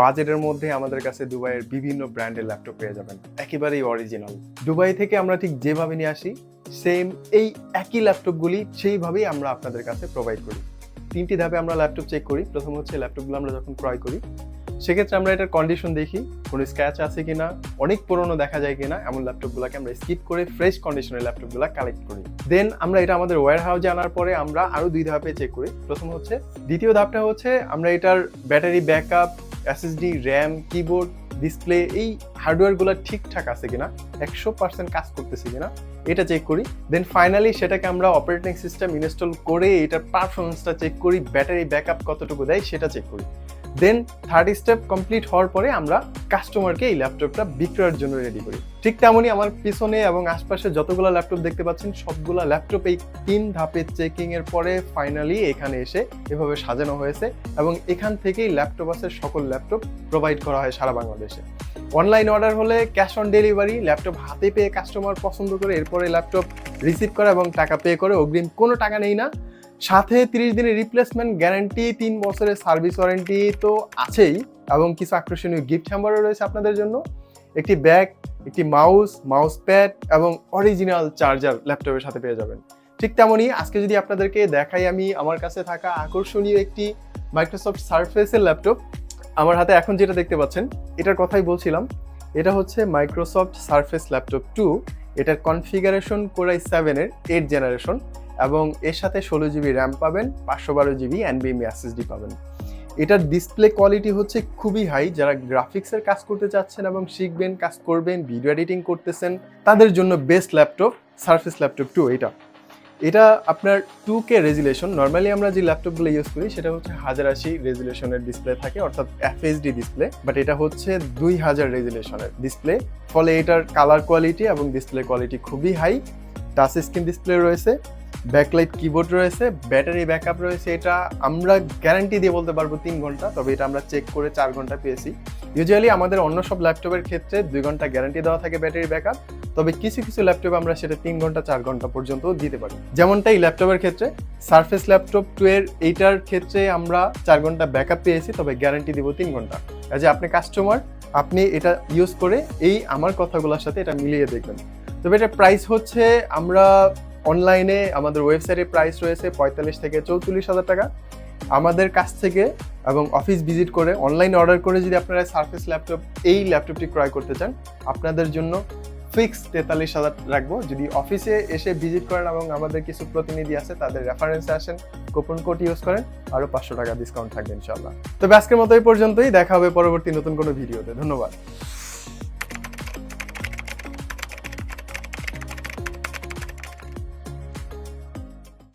বাজেটের মধ্যে আমাদের কাছে দুবাইয়ের বিভিন্ন ব্র্যান্ডের ল্যাপটপ পেয়ে যাবেন। একেবারেই অরিজিনাল দুবাই থেকে আমরা ঠিক যেভাবে নিয়ে আসি সেম এই একই ল্যাপটপগুলি সেইভাবেই আমরা আপনাদের কাছে প্রোভাইড করি। তিনটি ধাপে আমরা ল্যাপটপ চেক করি। প্রথম হচ্ছে ল্যাপটপগুলো আমরা যখন ক্রয় করি, সেক্ষেত্রে আমরা এটার কন্ডিশন দেখি, কোনো স্ক্র্যাচ আছে কিনা, অনেক পুরনো দেখা যায় কিনা, এমন ল্যাপটপগুলোকে আমরা স্কিপ করে ফ্রেশ কন্ডিশনের ল্যাপটপগুলো কালেক্ট করি। দেন আমরা এটা আমাদের ওয়্যার হাউসে আনার পরে আমরা আরও দুই ধাপে চেক করি। প্রথম হচ্ছে, দ্বিতীয় ধাপটা হচ্ছে আমরা এটার battery backup SSD RAM keyboard display এই হার্ডওয়্যারগুলো ঠিকঠাক আছে কিনা, একশো পার্সেন্ট কাজ করতেছে কিনা, এটা চেক করি। দেন ফাইনালি সেটাকে আমরা অপারেটিং সিস্টেম ইনস্টল করে এটার পারফরমেন্সটা চেক করি ব্যাটারি ব্যাকআপ কতটুকু দেয় সেটা চেক করি। দেন থার্ড স্টেপ কমপ্লিট হওয়ার পরে আমরা কাস্টমারকে এই ল্যাপটপটা বিক্রয়ের জন্য রেডি করি। ঠিক তেমনই আমার পিছনে এবং আশপাশে যতগুলো ল্যাপটপ দেখতে পাচ্ছেন, সবগুলো ল্যাপটপ এই তিন ধাপের চেকিং এর পরে ফাইনালি এখানে এসে এভাবে সাজানো হয়েছে এবং এখান থেকেই ল্যাপটপ আছে, সকল ল্যাপটপ প্রোভাইড করা হয় সারা বাংলাদেশে। অনলাইন অর্ডার হলে ক্যাশ অন ডেলিভারি ল্যাপটপ হাতে পেয়ে কাস্টমার পছন্দ করে এরপরে ল্যাপটপ রিসিভ করা এবং টাকা পে করে অগ্রিম কোনো টাকা নেই না। সাথে তিরিশ দিনের রিপ্লেসমেন্ট গ্যারান্টি তিন বছরের সার্ভিস ওয়ারেন্টি তো আছেই, এবং কিছু আকর্ষণীয় গিফট হ্যাম্বারও রয়েছে আপনাদের জন্য। একটি ব্যাগ একটি মাউস মাউস প্যাড এবং অরিজিনাল চার্জার ল্যাপটপের সাথে পেয়ে যাবেন। ঠিক তেমনই আজকে যদি আপনাদেরকে দেখাই আমি আমার কাছে থাকা আকর্ষণীয় একটি মাইক্রোসফট সার্ফেসের ল্যাপটপ আমার হাতে এখন যেটা দেখতে পাচ্ছেন, এটার কথাই বলছিলাম, এটা হচ্ছে মাইক্রোসফট সার্ফেস ল্যাপটপ টু এটার কনফিগারেশন কোরাই সেভেনের এইট জেনারেশন এবং এর সাথে ষোলো জিবি র্যাম পাবেন, পাঁচশো বারো জিবি এনবিএমই এসএসডি পাবেন। এটার ডিসপ্লে কোয়ালিটি হচ্ছে খুবই হাই যারা গ্রাফিক্সের কাজ করতে চাচ্ছেন এবং শিখবেন, কাজ করবেন ভিডিও এডিটিং করতেছেন, তাদের জন্য best laptop Surface laptop two এটা। এটা আপনার টু কে রেজুলেশন নর্মালি আমরা যে ল্যাপটপগুলো ইউজ করি, সেটা হচ্ছে হাজার আশি রেজুলেশনের ডিসপ্লে থাকে, অর্থাৎ এফএসডি ডিসপ্লে বাট এটা হচ্ছে দুই হাজার রেজুলেশনের ডিসপ্লে ফলে এটার কালার কোয়ালিটি এবং ডিসপ্লে কোয়ালিটি খুবই হাই টাচ স্ক্রিন ডিসপ্লে রয়েছে ব্যাকলাইট কিবোর্ড রয়েছে, ব্যাটারি ব্যাকআপ রয়েছে, এটা আমরা গ্যারান্টি দিয়ে বলতে পারব তিন ঘণ্টা, তবে এটা আমরা চেক করে চার ঘণ্টা পেয়েছি। ইউজুয়ালি আমাদের অন্য সব ল্যাপটপের ক্ষেত্রে দুই ঘণ্টা গ্যারান্টি দেওয়া থাকে ব্যাটারি ব্যাকআপ, তবে কিছু কিছু ল্যাপটপে আমরা সেটা তিন ঘণ্টা, চার ঘণ্টা পর্যন্ত দিতে পারি। যেমনটা এই ল্যাপটপের ক্ষেত্রে সারফেস ল্যাপটপ টু এর এইটার ক্ষেত্রে আমরা চার ঘণ্টা ব্যাকআপ পেয়েছি, তবে গ্যারান্টি দিব তিন ঘণ্টা। কাজে আপনি কাস্টমার আপনি এটা ইউজ করে এই আমার কথাগুলোর সাথে এটা মিলিয়ে দেখবেন। তবে এটা প্রাইস হচ্ছে আমরা অনলাইনে আমাদের ওয়েবসাইটে প্রাইস রয়েছে পঁয়তাল্লিশ থেকে চৌচল্লিশ হাজার টাকা। আমাদের কাছ থেকে এবং অফিস ভিজিট করে অনলাইন অর্ডার করে যদি আপনারা সার্ফেস ল্যাপটপ এই ল্যাপটপটি ক্রয় করতে চান, আপনাদের জন্য ফিক্স তেতাল্লিশ হাজার রাখব। যদি অফিসে এসে ভিজিট করেন এবং আমাদের কিছু প্রতিনিধি আছে, তাদের রেফারেন্সে আসেন কুপন কোড ইউজ করেন আরও পাঁচশো টাকা ডিসকাউন্ট থাকবে ইনশাল্লাহ তবে আজকের মতো এই পর্যন্তই, দেখা হবে পরবর্তী নতুন কোনো ভিডিওতে। ধন্যবাদ।